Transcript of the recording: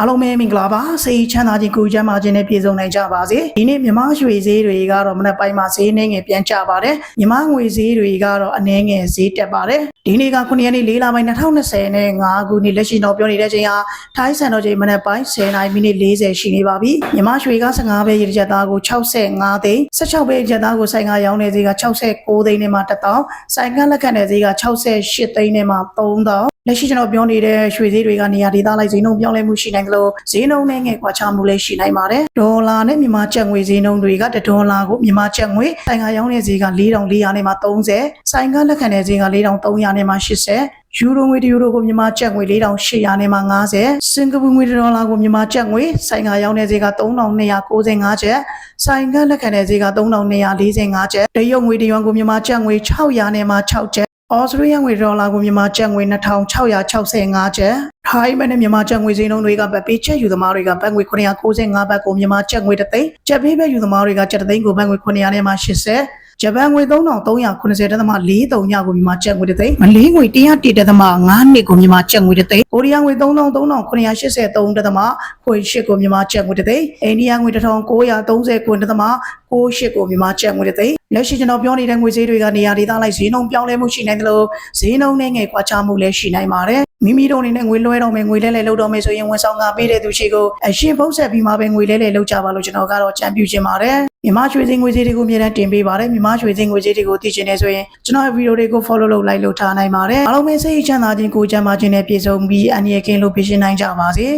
အားလုံးပဲမင်္ဂလာပါစိတ်ချမ်းသာခြင်းကိုယ်ချမ်းသာခြင်းနဲ့ပြည့်စုံနိုင်ကြပါစေဒီနေ့မြမရွှေဈေးတွေကတော့မနက်ပိုင်းမှာဈေးနှင်းငယ်ပြန်ကျပါတယ်မြမငွေဈေးတွေကတော့အနှဲငယ်ဈေးတက်ပါတယ်ဒီနေ့က9ရက်နေ့4လပိုင်း2020နဲ့5ခုနှစ်လက်ရှိတော့ပြောနေတဲ့ချိန်ဟာထိုင်းစံတော်ချိန်မနက်ပိုင်း10နာရီမိနစ်40ရှိနေပါပြီမြမရွှေက15ပဲရေတစ်ချက်သားကို65သိန်း16ပဲရေတစ်ချက်သားကိုဆိုင်ကရောင်းနေဈေးက69သိန်းနဲ့မှ1000ဆိုင်ကလက်ခံတဲ့ဈေးက68သိန်းနဲ့မှ3000လက်ရှိကျွန်တော်ပြောနေတဲ့ရွှေဈေးတွေကနေရာဒေသလိုက်ဈေးနှုန်းပြောင်းလဲမှုရှိနိုင်ကြလို့ဈေးနှုန်းနဲ့ငယ်ကွာခြားမှုလည်းရှိနိုင်ပါတယ်ဒေါ်လာနဲ့မြန်မာကျပ်ငွေဈေးနှုန်းတွေကတစ်ဒေါ်လာကိုမြန်မာကျပ်ငွေဆိုင်ကရောင်းတဲ့ဈေးက4400နဲ့မှ30ဆိုင်ကလက်ခံတဲ့ဈေးက4300နဲ့မှ80ယူရိုငွေတစ်ယူရိုကိုမြန်မာကျပ်ငွေ4800နဲ့မှ90စင်ကာပူငွေတစ်ဒေါ်လာကိုမြန်မာကျပ်ငွေဆိုင်ကရောင်းတဲ့ဈေးက3295ကျပ်ဆိုင်ကလက်ခံတဲ့ဈေးက3245ကျပ်တရုတ်ငွေတစ်ယွမ်ကိုမြန်မာကျပ်ငွေ600နဲ့မှ6ကျပ် ဩစတြေးလျငွေဒေါ်လာကိုမြန်မာကျပ်ငွေ2665ကျပ်ထိုင်းဘတ်နဲ့မြန်မာကျပ်ငွေဈေးနှုန်းတွေကဘတ်ပေးချက်ယူသမားတွေကဘတ်ငွေ995ဘတ်ကိုမြန်မာကျပ်ငွေတစ်သိန်းကျပ်ပေးဘတ်ယူသမားတွေကကျပ်တစ်သိန်းကိုဘတ်ငွေ900နဲ့မှ80ဂျပန်ငွေ3380တက်သမ43ညကိုမြန်မာကျပ်ငွေတစ်သိန်းမလေးငွေ101တက်သမ9နှစ်ကိုမြန်မာကျပ်ငွေတစ်သိန်းကိုရီးယားငွေ3383တက်သမခွေ8ကိုမြန်မာကျပ်ငွေတစ်သိန်းအိန္ဒိယငွေ1930ကိုတက်သမ68ကိုမြန်မာကျပ်ငွေတစ်သိန်း လက်ရှိကျွန်တော်ပြောနေတဲ့ငွေဈေးတွေကနေရာဒေသလိုက်ဈေးနှုန်းပြောင်းလဲမှုရှိနိုင်တယ်လို့ဈေးနှုန်းနဲ့ငယ်ကွာခြားမှုလည်းရှိနိုင်ပါတယ်မိမိတို့အနေနဲ့ငွေလွှဲတော့မယ်ငွေလဲလဲလုပ်တော့မယ်ဆိုရင်ဝန်ဆောင်ကပေးတဲ့သူရှိကိုအရှင်ဖုတ်ဆက်ပြီးမှပဲငွေလဲလဲလုပ်ကြပါလို့ကျွန်တော်ကတော့ကြံပြုချင်ပါတယ်မြမရွှေစင်းငွေဈေးတွေကိုအမြဲတမ်းတင်ပေးပါတယ်မြမရွှေစင်းငွေဈေးတွေကိုသိချင်နေဆိုရင်ကျွန်တော်ရဲ့ဗီဒီယိုတွေကို follow လုပ် like လုပ်ထားနိုင်ပါတယ်အားလုံးပဲစိတ်ချမ်းသာခြင်းကိုယ်ချမ်းသာခြင်းနဲ့ပြည့်စုံပြီးအန္တရာယ်ကင်းလို့ပြည့်ရှင်းနိုင်ကြပါစေ